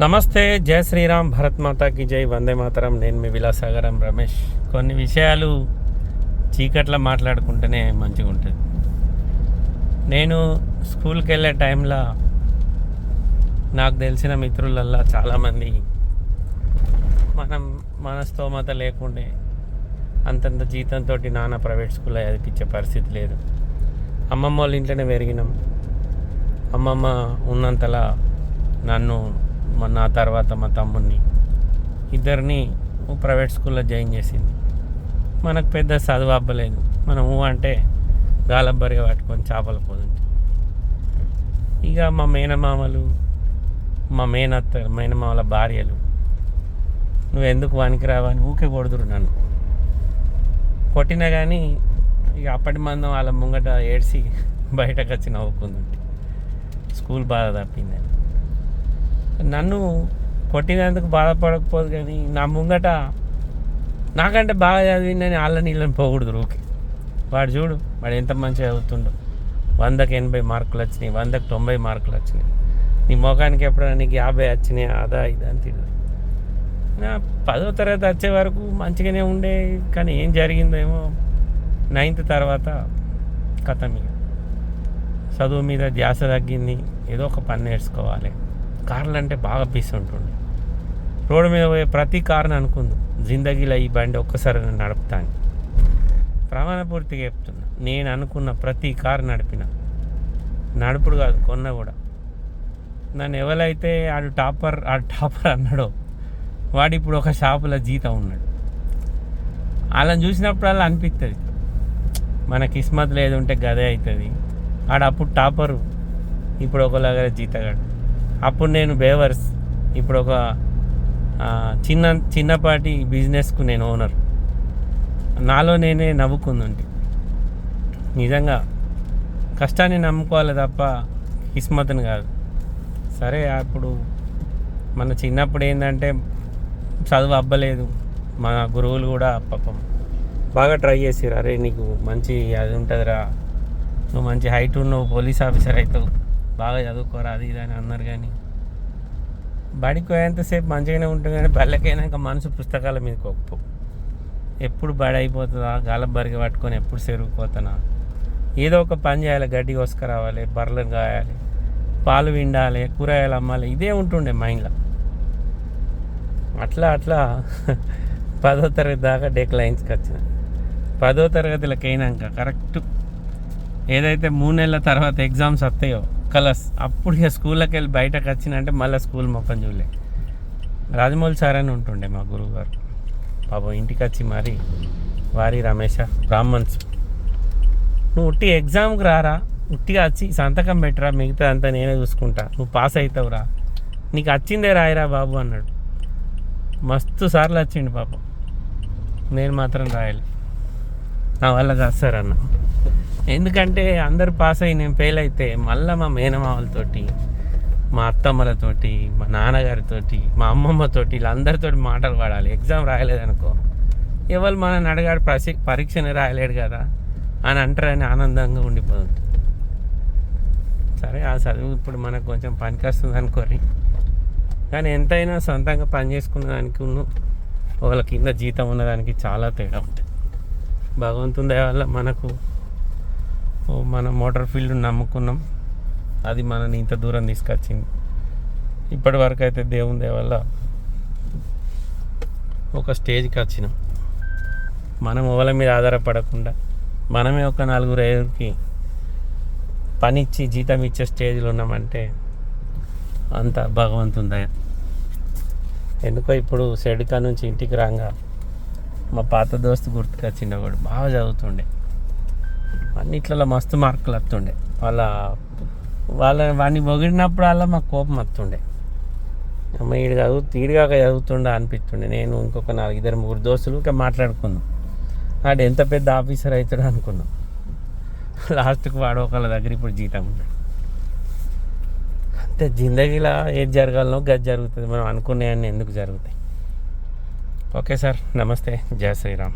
నమస్తే జయ శ్రీరామ్ భరత్ మాతాకి జై వందే మాతరం. నేను మీ విలాసాగరం రమేష్. కొన్ని విషయాలు చీకట్లో మాట్లాడుకుంటేనే మంచిగా ఉంటుంది నేను స్కూల్కి వెళ్ళే టైంలో నాకు తెలిసిన మిత్రులల్లా చాలామంది మనం మన స్తోమత లేకుండే అంతంత జీతంతో నాన్న ప్రైవేట్ స్కూల్లో చదివించే పరిస్థితి లేదు. అమ్మమ్మ వాళ్ళ ఇంట్లోనే పెరిగినాం. అమ్మమ్మ ఉన్నంతలా నన్ను మా- నా తర్వాత మా తమ్ముడిని ఇద్దరిని ప్రైవేట్ స్కూల్లో జాయిన్ చేసింది. మనకు పెద్ద చదువు అవ్వలేదు మనం ఊ అంటే గాలబ్బరిగా పట్టుకొని చేపలు పోతుంది ఇక మా మేనమామలు మా మేనత్త మేనమామల భార్యలు నువ్వు ఎందుకు వానికి రావని ఊకే కొడుతురు నన్ను. కొట్టినా కానీ ఇక అప్పటి మందం వాళ్ళ ముంగట ఏడ్చి బయటకు వచ్చి నవ్వుకుంది స్కూల్ బాధ తప్పిందని. నన్ను కొట్టినందుకు బాధపడకపోదు కానీ నా ముంగట నాకంటే బాగా చదివిందని వాళ్ళ నీళ్ళని పోకూడదు ఊకే వాడు చూడు వాడు ఎంత మంచిగా చదువుతుండో. వందకి ఎనభై మార్కులు వచ్చినాయి వందకి తొంభై మార్కులు వచ్చినాయి. నీ ముఖానికి ఎప్పుడైనా నీకు యాభై వచ్చినాయి అదా ఇదా అని తిరుగు నా పదో తరగతి వచ్చే వరకు మంచిగానే ఉండే కానీ ఏం జరిగిందేమో నైన్త్ తర్వాత కథ మీద. చదువు మీద ధ్యాస తగ్గింది ఏదో ఒక పని నేర్చుకోవాలి. కార్లు అంటే బాగా పీస్ ఉంటుండే. రోడ్డు మీద పోయే ప్రతి కార్ని అనుకుంది. జిందగీలో ఈ బండి ఒక్కసారి నేను నడుపుతాను ప్రమాణపూర్తిగా చెప్తున్నా. నేను అనుకున్న ప్రతి కారు నడిపిన. నడుపుడు కాదు కొన్న కూడా. నన్ను ఎవరైతే ఆడు టాపర్ ఆ టాపర్ అన్నాడో వాడు ఇప్పుడు ఒక షాపులో జీతం ఉన్నాడు. వాళ్ళని చూసినప్పుడల్లా అనిపిస్తుంది మన కిస్మత్ లేదు ఉంటే గదే అవుతుంది ఆడ అప్పుడు టాపరు. ఇప్పుడు ఒకలాగా జీతగాడు. అప్పుడు నేను బేవర్స్. ఇప్పుడు ఒక చిన్న చిన్నపాటి బిజినెస్కు నేను ఓనర్. నాలో నేనే నవ్వుకుందండి నిజంగా కష్టాన్ని నమ్ముకోవాలి తప్ప కిస్మత్ని కాదు. సరే అప్పుడు మన చిన్నప్పుడు ఏంటంటే చదువు అబ్బలేదు. మన గురువులు కూడా పాపం బాగా ట్రై చేసిరు అరే నీకు మంచి అది ఉంటుందిరా. నువ్వు మంచి హైట్ ఉన్నావు పోలీస్ ఆఫీసర్ అవుతావు బాగా చదువుకోరా అది ఇది అని అన్నారు కానీ బడికి పోయేంతసేపు మంచిగానే ఉంటుంది కానీ బళ్ళకైనాక మనసు పుస్తకాల మీద కొప్పు. ఎప్పుడు బడి అయిపోతుందా గాలబరిగా పట్టుకొని ఎప్పుడు సెరుగుపోతానా ఏదో ఒక పని చేయాలి గడ్డి కోసుకురావాలి బర్రెలను కాయాలి పాలు విండాలి కూరగాయలు అమ్మాలి ఇదే ఉంటుండే మైండ్లో. అట్లా అట్లా పదో తరగతి దాకా డెక్లైన్స్కి వచ్చిన పదో తరగతిలోకి అయినాక కరెక్ట్ ఏదైతే మూడు నెలల తర్వాత ఎగ్జామ్స్ వస్తాయో కలర్స్. అప్పుడు ఇక స్కూల్లోకి వెళ్ళి బయటకు వచ్చినంటే మళ్ళీ స్కూల్ మొత్తం చూడలే. రాజమౌళి సార్ అని ఉంటుండే మా గురువు గారు పాపం ఇంటికి వచ్చి మరి వారి రమేష బ్రాహ్మణ్స్ నువ్వు ఉట్టి ఎగ్జామ్కి రారా? ఉట్టిగా వచ్చి సంతకం పెట్టరా? మిగతా అంతా నేనే చూసుకుంటా. నువ్వు పాస్ అవుతావురా నీకు వచ్చిందే రాయరా బాబు అన్నాడు. మస్తు సార్లు వచ్చిండు పాపం. నేను మాత్రం రాయాలి. నా వల్ల కాదు సార్ అన్నా. ఎందుకంటే అందరు పాస్ అయ్యి నేను ఫెయిల్ అయితే మళ్ళీ మా మేనమామలతోటి మా అత్తమ్మలతోటి మా నాన్నగారితోటి మా అమ్మమ్మతోటి వీళ్ళందరితో మాటలు పడాలి. ఎగ్జామ్ రాయలేదనుకో. ఎవరు మనని అడగాడు? ప్రసి పరీక్షనే రాయలేడు కదా అని అంటారని ఆనందంగా ఉండిపోతుంది. సరే ఆ చదువు ఇప్పుడు మనకు కొంచెం పనికొస్తుంది అనుకోరి కానీ ఎంతైనా సొంతంగా పని చేసుకున్న దానికి ఉన్న వాళ్ళ కింద జీతం ఉన్నదానికి చాలా తేడా ఉంటుంది. భగవంతుని దయ వల్ల మనకు మన మోటార్ ఫీల్డ్ నమ్ముకున్నాం. అది మనని ఇంత దూరం తీసుకొచ్చింది. ఇప్పటి వరకు అయితే దేవుని దేవల్ల ఒక స్టేజ్కి వచ్చినాం. మనం ఓల మీద ఆధారపడకుండా మనమే ఒక నలుగురు ఐదుగురికి పని ఇచ్చి జీతం ఇచ్చే స్టేజ్లో ఉన్నామంటే అంత భగవంతుని దయ. ఎందుకో ఇప్పుడు సెడికా నుంచి ఇంటికి రాగా మా పాత దోస్తు గుర్తుకొచ్చిండే ఒకడు బాగా చదువుతుండే. అన్నిట్లలో మస్తు మార్కులు వస్తుండే. వాళ్ళ వాళ్ళ వాడిని పొగిడినప్పుడు అలా మాకు కోపం వస్తుండే. అమ్మ ఈడు చదువు తీరుగాక చదువుతుండే అనిపిస్తుండే. నేను ఇంకొక నాలుగు ఇద్దరు ముగ్గురు దోస్తులు ఇంకా మాట్లాడుకున్నాం. వాడు ఎంత పెద్ద ఆఫీసర్ అవుతాడు అనుకున్నాం. లాస్ట్కి వాడు ఒకళ్ళ దగ్గర ఇప్పుడు జీతం ఉన్నాడు. అంటే జిందగీలా ఏది జరగాలనో గది జరుగుతుంది. మనం అనుకునే అన్నీ ఎందుకు జరుగుతాయి? ఓకే సార్ నమస్తే. జయ శ్రీరామ్.